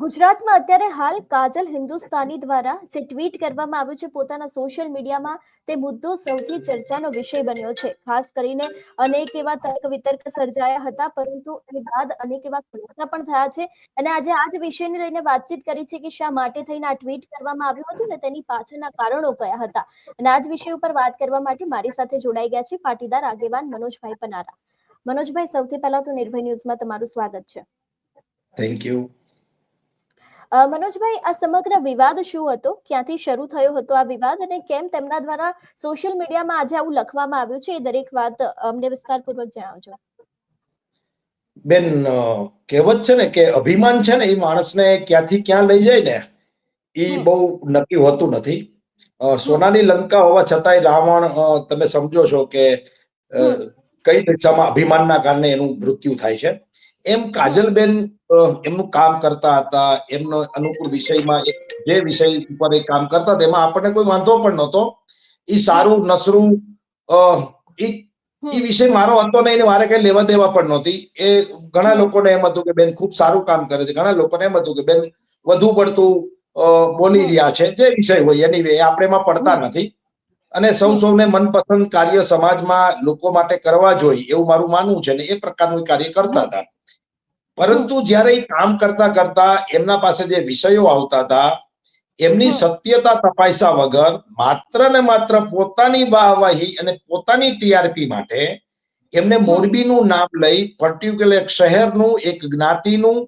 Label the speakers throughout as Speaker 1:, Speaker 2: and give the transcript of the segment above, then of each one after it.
Speaker 1: ગુજરાતમાં અત્યારે હાલ કાજલ હિન્દુસ્તાની દ્વારા જે ટ્વીટ કરવામાં આવ્યું છે, પોતાના સોશિયલ મીડિયામાં તે મુદ્દો સૌથી ચર્ચાનો વિષય બન્યો છે. ખાસ કરીને અનેક એવા તર્ક વિતર્ક સર્જાયા હતા, પરંતુ એ બાદ અનેક એવા ખુલાસા પણ થયા છે. અને આજે આ જ વિષયને લઈને વાતચીત કરી છે કે શા માટે થઈને આ ટ્વીટ કરવામાં આવ્યું હતું ને તેની પાછળના કારણો કયા હતા. અને આ જ વિષય ઉપર વાત કરવા માટે મારી સાથે જોડાઈ ગયા છે પાટીદાર આગેવાન મનોજભાઈ પનારા. મનોજભાઈ, સૌથી પહેલા તો નિર્ભય ન્યૂઝમાં તમારું સ્વાગત છે.
Speaker 2: થેન્ક યુ
Speaker 1: મનોજભાઈ આ સમગ્ર વિવાદ શું હતો? ક્યાંથી શરૂ થયો હતો આ વિવાદ અને કેમ તેમના દ્વારા સોશિયલ મીડિયામાં આજે આવું લખવામાં આવ્યું છે? એ દરેક વાત અમને વિસ્તારપૂર્વક જણાવજો.
Speaker 2: બેન કહેવત છે ને કે અભિમાન છે ને એ માણસને ક્યાંથી ક્યાં લઈ જાય ને એ બહુ નક્કી હોતું નથી. સોનાની લંકા હોવા છતાંય રાવણ તમે સમજો છો કે કઈ દિશામાં અભિમાનના કારણે એનું મૃત્યુ થાય છે. એમ કાજલબેન એમનું કામ કરતા હતા, એમનો અનુકૂળ વિષયમાં જે વિષય ઉપર એ કામ કરતા તેમાં આપણને કોઈ વાંધો પણ નહોતો. એ સારું, નસરું. એ વિષય મારો હતો નહીં મારે કઈ લેવા દેવા પણ નહોતી. એ ઘણા લોકોને એમ હતું કે, બેન, ખૂબ સારું કામ કરે છે. ઘણા લોકોને એમ હતું કે, બેન, વધુ પડતું બોલી રહ્યા છે. જે વિષય હોય એની વે આપણે એમાં પડતા નથી. અને સૌ સૌને મનપસંદ કાર્ય સમાજમાં લોકો માટે કરવા જોઈએ, એવું મારું માનવું છે ને, એ પ્રકારનું કાર્ય કરતા હતા. પરંતુ જ્યારે એ કામ કરતા કરતા એમના પાસે જે વિષયો આવતા હતા એમની સત્યતા તપાસ્યા વગર માત્ર ને માત્ર પોતાની વાહવાહી અને પોતાની ટીઆરપી માટે એમને મોરબીનું નામ લઈ પર્ટિક્યુલર એક શહેરનું એક જ્ઞાતિનું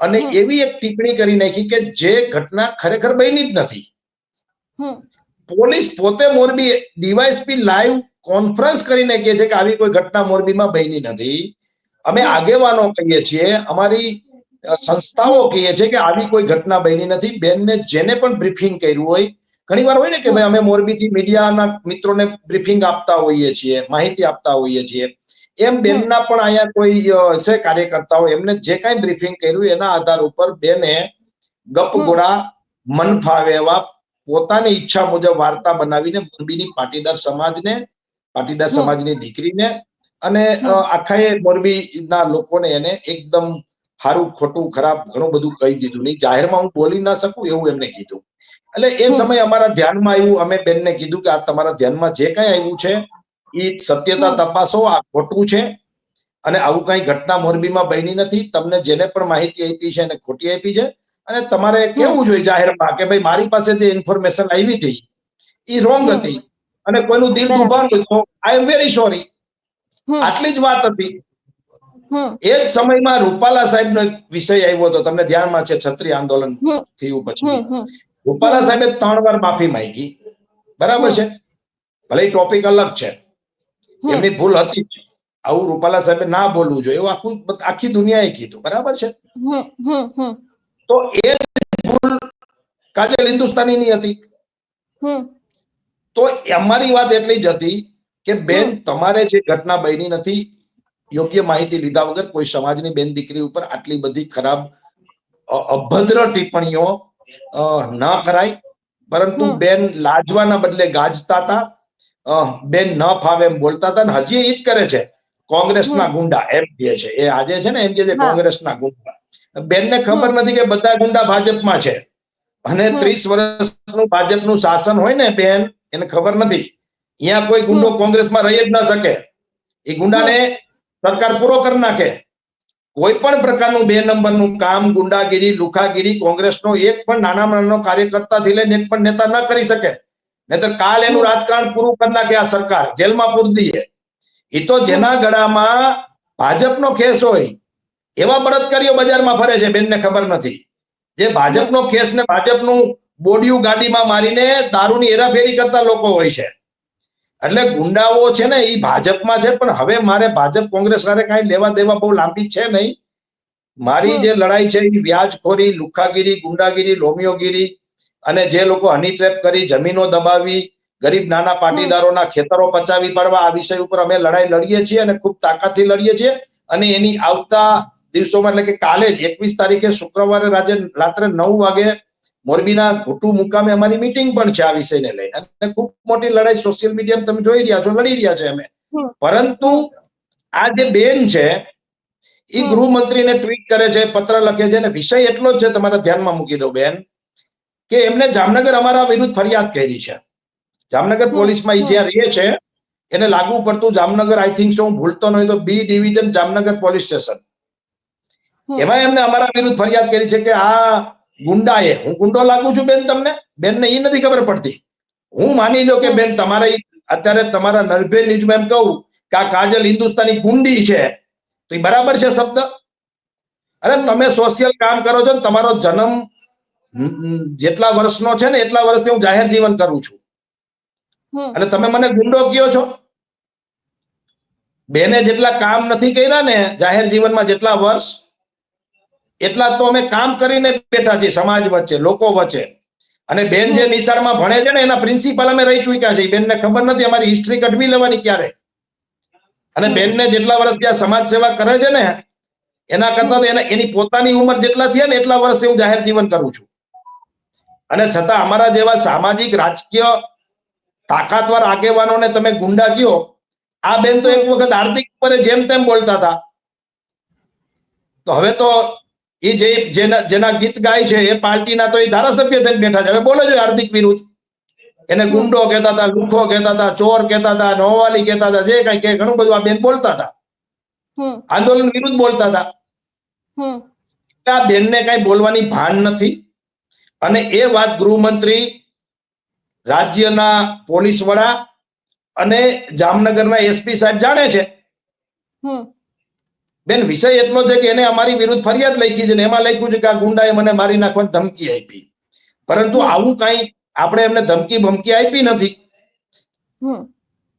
Speaker 2: અને એવી એક ટિપ્પણી કરી નાખી કે જે ઘટના ખરેખર બની જ નથી. પોલીસ પોતે મોરબી ડીવાયસપી લાઈવ કોન્ફરન્સ કરીને કહે છે કે આવી કોઈ ઘટના મોરબીમાં બની નથી. અમે આગેવાનો કહીએ છીએ અમારી સંસ્થાઓ કહીએ છીએ કે આવી કોઈ ઘટના બની નથી બેનને જેને પણ બ્રીફિંગ કર્યું હોય ઘણી વાર હોય ને કે. ભાઈ અમે મોરબીથી મીડિયાના મિત્રોને બ્રીફિંગ આપતા હોઈએ છીએ માહિતી આપતા હોઈએ છીએ એમ બેનના પણ અહીંયા કોઈ છે કાર્યકર્તાઓ એમને જે કાંઈ બ્રીફિંગ કર્યું એના આધાર ઉપર બેને ગપ ગોળા મન ફાવે એવા પોતાની ઈચ્છા મુજબ વાર્તા બનાવીને મોરબીની પાટીદાર સમાજને પાટીદાર. સમાજની દીકરીને અને આખા એ મોરબીના લોકોને એને એકદમ સારું ખોટું ખરાબ ઘણું બધું કહી દીધું. નહીં જાહેરમાં હું બોલી ના શકું એવું એમને કીધું. એટલે એ સમય અમારા ધ્યાનમાં આવ્યું અમે બેનને કીધું કે આ તમારા ધ્યાનમાં જે કઈ આવ્યું છે એ સત્યતા તપાસો આ ખોટું છે. અને આવું કઈ ઘટના મોરબીમાં બની નથી. તમને જેને પણ માહિતી આપી છે એને ખોટી આપી છે. અને તમારે કેવું જોઈએ જાહેરમાં કે ભાઈ મારી પાસે જે ઇન્ફોર્મેશન આવી હતી એ રોંગ હતી. અને કોઈનું દિલ દુભાણ તો આઈ એમ વેરી સોરી. આટલી જ વાત હતી. એ જ સમયમાં રૂપાલા સાહેબ નો વિષય આવ્યો હતો. તમને ધ્યાનમાં છે છત્રી આંદોલન થયું પછી. રૂપાલા. સાહેબે ત્રણ વાર માફી માંગી. બરાબર છે? ભલે ટોપિક અલગ છે. એમની ભૂલ હતી આવું રૂપાલા સાહેબે ના બોલવું જોઈએ. એવું આખું આખી દુનિયાએ કીધું. બરાબર છે. તો એ ભૂલ કાજલ હિન્દુસ્તાનીની હતી.
Speaker 1: હમ.
Speaker 2: તો અમારી વાત એટલી જ હતી કે બેન તમારે જે ઘટના બની નથી યોગ્ય માહિતી લીધા વગર કોઈ સમાજની બેન દીકરી ઉપર આટલી બધી ખરાબ અભદ્ર ટિપ્પણીઓ ન કરાય. પરંતુ બેન લાજવાના બદલે ગાજતા હતા બેન ન ફાવે એમ બોલતા હતા ને હજી એ જ કરે છે. કોંગ્રેસના ગુંડા એમ કહે છે. એ આજે છે ને એમ કે છે. કોંગ્રેસના ગુંડા. બેનને ખબર નથી કે બધા ગુંડા ભાજપમાં છે. અને ત્રીસ વર્ષનું ભાજપનું શાસન હોય ને બેન એને ખબર નથી. અહીંયા કોઈ ગુંડો કોંગ્રેસમાં રહી જ ના શકે. એ ગુંડાને સરકાર પૂરો કરી નાખે. કોઈ પણ પ્રકારનું બે નંબરનું કામ ગુંડાગીરી લુખાગીરી કોંગ્રેસનો એક પણ નાનામાં નાનો કાર્યકર્તાથી લઈને એક પણ નેતા ન કરી શકે. નહીતર કાલ એનું રાજકારણ પૂરું કરી નાખે આ સરકાર. જેલમાં પૂરી દઈએ એ તો જેના ગળામાં ભાજપનો ખેસ હોય એવા બળાત્કારીઓ બજારમાં ફરે છે બેનને ખબર નથી. જે ભાજપનો ખેસ ને ભાજપનું બોડિયું ગાડીમાં મારીને દારૂની હેરાફેરી કરતા લોકો હોય છે. એટલે ગુંડાઓ છે ને એ ભાજપમાં છે પણ હવે મારે ભાજપ કોંગ્રેસ સાથે કાંઈ લેવા દેવા બહુ લાંબી છે નહીં. મારી જે લડાઈ છે એ વ્યાજખોરી લુખાગીરી ગુંડાગીરી લોમિયોગીરી અને જે લોકો હની ટ્રેપ કરી જમીનો દબાવી ગરીબ નાના પાટીદારોના ખેતરો પચાવી પાડવા આ વિષય ઉપર અમે લડાઈ લડીએ છીએ અને ખૂબ તાકાતથી લડીએ છીએ. અને એની આવતા દિવસોમાં એટલે કે કાલે જ એકવીસ તારીખે શુક્રવારે રાત્રે નવ વાગે મોરબીના ઘુટુ મુકામે અમારી મીટિંગ પણ છે આ વિષયને લઈને. અને ખૂબ મોટી લડાઈ સોશિયલ મીડિયામાં તમે જોઈ રહ્યા છો લડી રહ્યા છે અમે. પરંતુ આ જે બેન છે એ ગૃહમંત્રીને ટ્વીટ કરે છે પત્ર લખે છે અને વિષય એટલો જ છે તમારા ધ્યાનમાં મૂકી દો બેન કે એમને જામનગર અમારા વિરુદ્ધ ફરિયાદ કરી છે. જામનગર પોલીસમાં
Speaker 1: એ.
Speaker 2: જ્યાં રહે છે એને લાગુ પડતું જામનગર આઈ થિંક સો હું ભૂલતો નહીં તો B division Jamnagar police station. એમાં એમને અમારા વિરુદ્ધ ફરિયાદ કરી છે કે આ ગુંડાએ. હું ગુંડો લાગુ છું બેન તમને? બેનને એ નથી ખબર પડતી. હું માની લો કે બેન તમારા અત્યારે તમારા નર્ભે ન્યૂઝમાં એમ કહું કે આ કાજલ હિન્દુસ્તાની ગુંડી છે. તો એ બરાબર છે શબ્દ? અરે તમે સોશિયલ કામ કરો છો ને તમારો જન્મ જેટલા વર્ષનો છે ને એટલા વર્ષથી હું જાહેર જીવન કરું છું. અને તમે મને ગુંડો કયો છો? બેને જેટલા કામ નથી કર્યા ને જાહેર જીવનમાં જેટલા વર્ષ એટલા તો અમે કામ કરીને બેઠા છીએ સમાજ વચ્ચે લોકો વચ્ચે. અને બેન જે નિસારમાં ભણે છે ને એના પ્રિન્સિપલ અમે રહી ચૂક્યા છે બેનને ખબર નથી અમારી હિસ્ટ્રી કઢવી લેવાની ક્યારે. અને. બેનને જેટલા વર્ષ ત્યાં સમાજ સેવા કરે છે ને એના કરતા એને એની પોતાની ઉંમર જેટલા થયા ને એટલા વર્ષથી હું જાહેર જીવન કરું છું. અને છતાં અમારા જેવા સામાજિક રાજકીય તાકાતવાર આગેવાનોને તમે ગુંડા કયો આ બેન તો એક વખત આર્થિક ઉપર જેમ તેમ બોલતા હતા. તો હવે તો એ જે જેના જેના ગીત ગાય છે એ પાર્ટીના તો એ ધારાસભ્ય થઈને બેઠા છે. હવે બોલે છે હાર્દિક વિરુદ્ધ. એને ગુંડો કહેતા હતા લુખો કહેતા હતા ચોર કહેતા હતા નોવાલી કહેતા હતા જે કઈ કે ઘણું બધું આ બેન બોલતા હતા. આંદોલન વિરુદ્ધ બોલતા હતા. આ બેનને કઈ બોલવાની ભાન નથી. અને એ વાત ગૃહમંત્રી રાજ્યના પોલીસ વડા અને જામનગરના એસપી સાહેબ જાણે છે. બેન વિષય એટલો છે કે એને અમારી વિરુદ્ધ ફરિયાદ લખી છે ને એમાં લખ્યું છે કે આ ગુંડાએ મને મારી નાખવાની ધમકી આપી. પરંતુ આવું કઈ આપણે એમને ધમકી ભમકી આપી નથી.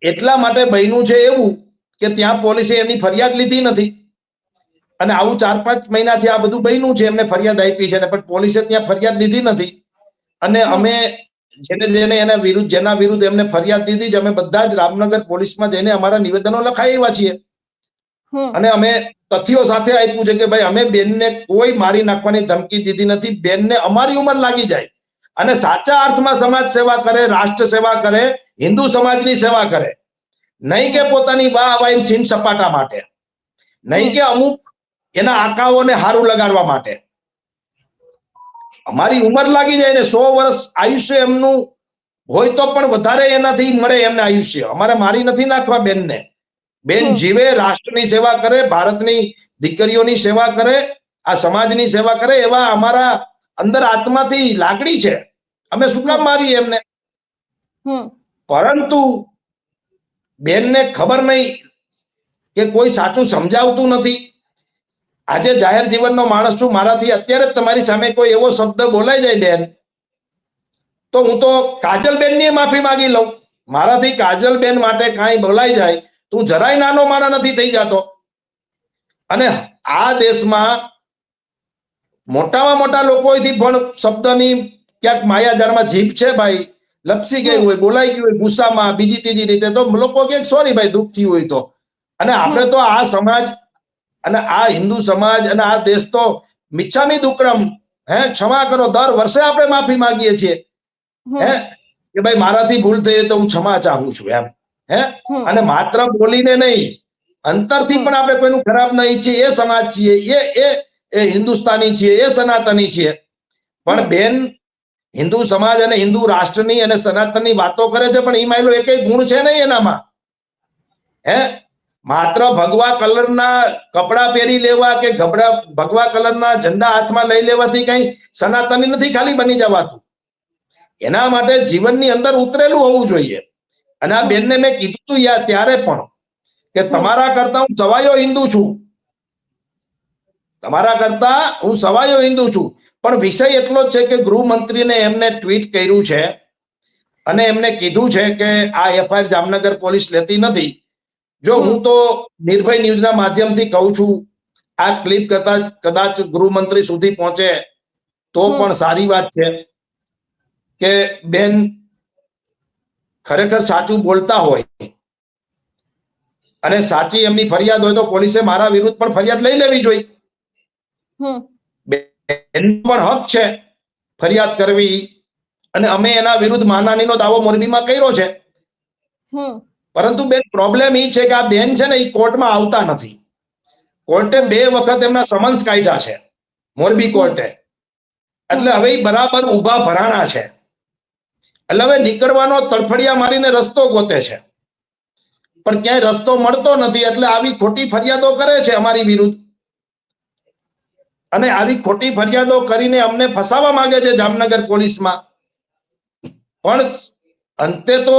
Speaker 2: એટલા માટે બન્યું છે એવું કે ત્યાં પોલીસે એમની ફરિયાદ લીધી નથી. અને આવું ચાર પાંચ મહિનાથી આ બધું બન્યું છે એમને ફરિયાદ આપી છે ને પણ પોલીસે ત્યાં ફરિયાદ લીધી નથી. અને અમે જેને જેને એના વિરુદ્ધ જેના વિરુદ્ધ એમને ફરિયાદ દીધી છે અમે બધા જ રામનગર પોલીસમાં જઈને અમારા નિવેદનો લખાઈ છીએ. અને અમે તથ્યો સાથે આપ્યું છે કે ભાઈ, અમે બેનને કોઈ મારી નાખવાની ધમકી દીધી નથી. બેનને અમારી ઉંમર લાગી જાય. અને સાચા અર્થમાં સમાજ સેવા કરે, રાષ્ટ્ર સેવા કરે, હિન્દુ સમાજની સેવા કરે. નહીં કે પોતાની વાહ વાહ સીન સપાટા માટે. નહીં કે અમુક એના આકાઓને હારું લગાડવા માટે. અમારી ઉંમર લાગી જાય ને સો વર્ષ આયુષ્ય એમનું હોય તો પણ વધારે એનાથી મળે એમને આયુષ્ય. અમારે મારી નથી નાખવા બેનને. બેન જીવે રાષ્ટ્રની સેવા કરે ભારતની દીકરીઓની સેવા કરે આ સમાજની સેવા કરે એવા અમારા અંદર આત્માથી લાગણી છે. અમે શું કામ મારી એમને? પરંતુ બેનને ખબર નહીં કે કોઈ સાચું સમજાવતું નથી. આજે જાહેર જીવનનો માણસ છું મારાથી અત્યારે જ તમારી સામે કોઈ એવો શબ્દ બોલાઈ જાય બેન તો હું તો કાજલબેનની માફી માંગી લઉં. મારાથી કાજલબેન માટે કાંઈ બોલાઈ જાય. તો જરાય નાનો માણા નથી થઈ જતો. અને આ દેશમાં મોટામાં મોટા લોકોથી પણ શબ્દની ક્યાંક માયાજાળમાં જીભ છે ભાઈ. લપસી ગઈ હોય બોલાઈ ગયું હોય ગુસ્સામાં બીજી ત્રીજી રીતે તો લોકો કે સોરી ભાઈ દુઃખ થયું હોય તો. અને આપણે તો આ સમાજ અને આ હિન્દુ સમાજ અને આ દેશ તો મિચ્છામી દુક્રમ હે ક્ષમા કરો દર વર્ષે આપણે માફી માંગીએ છીએ. હે કે ભાઈ મારાથી ભૂલ થઈ તો હું ક્ષમા ચાહું છું એમ. હે? અને માત્ર બોલીને નહીં અંતરથી. પણ આપણે કોઈનું ખરાબ નહીં છીએ એ સમાજ છીએ એ એ એ હિન્દુસ્તાની છીએ એ સનાતની છીએ. પણ બેન હિન્દુ સમાજ અને હિન્દુ રાષ્ટ્રની અને સનાતનની વાતો કરે છે પણ એમાં એલો એકેય ગુણ છે નહીં એનામાં. હે? માત્ર ભગવા કલરના કપડા પહેરી લેવા કે ગબડા ભગવા કલરના ઝંડા હાથમાં લઈ લેવાથી કઈ સનાતની નથી ખાલી બની જવાતું. એના માટે જીવનની અંદર ઉતરેલું હોવું જોઈએ. અને આ. બેનને મેં કીધું તું યાર ત્યારે પણ કે તમારા કરતા હું સવાયો હિન્દુ છું. તમારા કરતા હું સવાયો હિન્દુ છું. પણ વિષય એટલો જ છે કે ગૃહમંત્રીને એમને ટ્વીટ કર્યું છે અને એમને કીધું છે કે આ એફઆઈઆર જામનગર પોલીસ લેતી નથી. જો હું તો નિર્ભય ન્યૂઝના માધ્યમથી કહું છું આ ક્લિપ કદાચ કદાચ ગૃહમંત્રી સુધી પહોંચે તો પણ સારી વાત છે કે બેન ખરેખર સાચું બોલતા હોય. અને સાચી એમની ફરિયાદ હોય તો પોલીસે મારા વિરુદ્ધ પણ ફરિયાદ લઈ લેવી જોઈએ. પણ હક છે ફરિયાદ કરવી. અને અમે એના વિરુદ્ધ માનાનીનો દાવો મોરબીમાં કર્યો છે. પરંતુ બેન પ્રોબ્લેમ એ છે કે આ બેન છે ને એ કોર્ટમાં આવતા નથી. કોર્ટે બે વખત એમના સમન્સ કાઢ્યા છે મોરબી કોર્ટે. એટલે હવે એ બરાબર ઊભા ભરાણા છે. એટલે હવે નીકળવાનો તડફડિયા મારીને રસ્તો ગોતે છે. પણ ક્યાંય રસ્તો મળતો નથી એટલે આવી ખોટી ફરિયાદો કરે છે અમારી વિરુદ્ધ. અને આવી ખોટી ફરિયાદો કરીને અમને ફસાવા માંગે છે જામનગર પોલીસમાં. પણ અંતે તો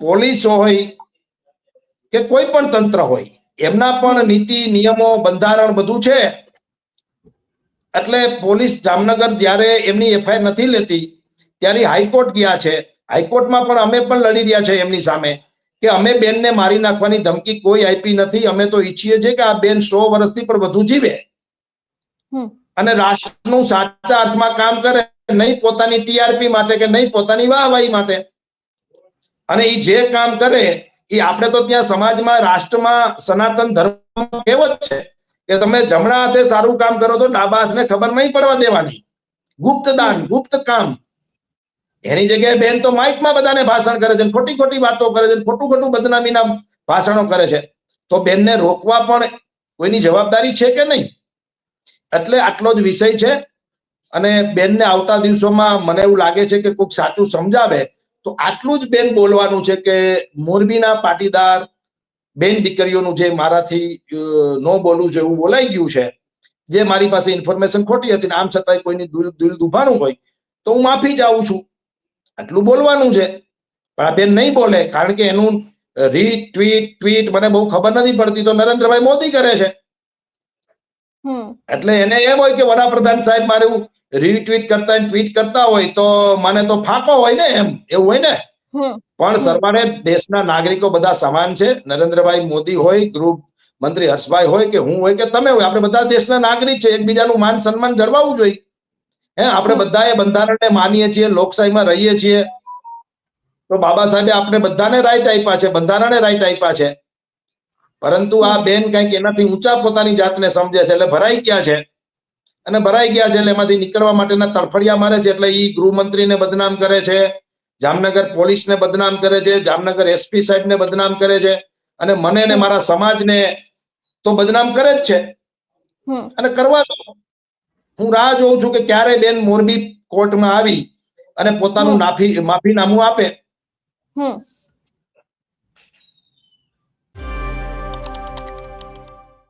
Speaker 2: પોલીસ હોય કે કોઈ પણ તંત્ર હોય, એમના પણ નીતિ, નિયમો, બંધારણ બધું છે. એટલે પોલીસ જામનગર જ્યારે એમની એફઆઈઆર નથી લેતી ત્યારે હાઈકોર્ટ ગયા છે. હાઈકોર્ટમાં પણ અમે પણ લડી રહ્યા છે એમની સામે કે અમે બેનને મારી નાખવાની ધમકી કોઈ આપી નથી. અમે તો ઈચ્છીએ છીએ કે આ બેન સો વર્ષથી પણ વધુ જીવે. અને રાષ્ટ્રનું સાચા અર્થમાં કામ કરે નહીં પોતાની ટીઆરપી માટે કે નહીં પોતાની વાહવાહી માટે. અને એ જે કામ કરે એ આપણે તો ત્યાં સમાજમાં રાષ્ટ્રમાં સનાતન ધર્મ કહેવત છે કે તમે જમણા હાથે સારું કામ કરો તો ડાબા હાથને ખબર નહીં પડવા દેવાની. ગુપ્ત દાન ગુપ્ત કામ. એની જગ્યાએ બેન તો માઇકમાં બધાને ભાષણ કરે છે ખોટી ખોટી વાતો કરે છે ખોટું ખોટું બદનામીના ભાષણો કરે છે. તો બેનને રોકવા પણ કોઈની જવાબદારી છે કે નહીં? એટલે આટલો જ વિષય છે. અને બેનને આવતા દિવસોમાં મને એવું લાગે છે કે કોઈક સાચું સમજાવે. તો આટલું જ બેન બોલવાનું છે કે મોરબીના પાટીદાર બેન દીકરીઓનું જે મારાથી નો બોલવું છે એવું બોલાઈ ગયું છે, જે મારી પાસે ઇન્ફોર્મેશન ખોટી હતી આમ છતાંય કોઈની દિલ દુભાણું હોય, તો હું માફી જાઉં છું. આટલું બોલવાનું છે. પણ આ બેન નહીં બોલે કારણ કે એનું રીટ્વીટ ટ્વીટ મને બહુ ખબર નથી પડતી તો નરેન્દ્રભાઈ મોદી કરે છે. એટલે એને એમ હોય કે વડાપ્રધાન સાહેબ મારે રીટ્વીટ કરતા ટ્વીટ કરતા હોય તો મને તો ફાંકો હોય ને એમ એવું હોય ને? પણ સરવારે દેશના નાગરિકો બધા સમાન છે. નરેન્દ્રભાઈ મોદી હોય ગૃહ મંત્રી હર્ષભાઈ હોય કે હું હોય કે તમે હોય આપણે બધા દેશના નાગરિક છે એકબીજાનું માન સન્માન જળવાવું જોઈએ. હે આપણે બધા એ બંધારણને માનીએ છીએ લોકશાહીમાં રહીએ છીએ. તો બાબા સાહેબે આપણે બધાને રાઈટ આપ્યા છે બંધારણે રાઈટ આપ્યા છે. પરંતુ આ બેન કંઈક એનાથી ઊંચા પોતાની જાતને સમજે છે એટલે ભરાઈ ગયા છે. અને ભરાઈ ગયા છે એટલે એમાંથી નીકળવા માટેના તડફડિયા મારે છે એટલે ઈ ગૃહમંત્રીને બદનામ કરે છે જામનગર પોલીસને બદનામ કરે છે જામનગર એસપી સાહેબને બદનામ કરે છે. અને મને ને મારા સમાજને તો બદનામ કરે જ છે. અને કરવા દો. હું રાહ જોઉં છું કે ક્યારે બેન મોરબી કોર્ટમાં આવી અને પોતાનું. માફીનામું આપે
Speaker 1: હમ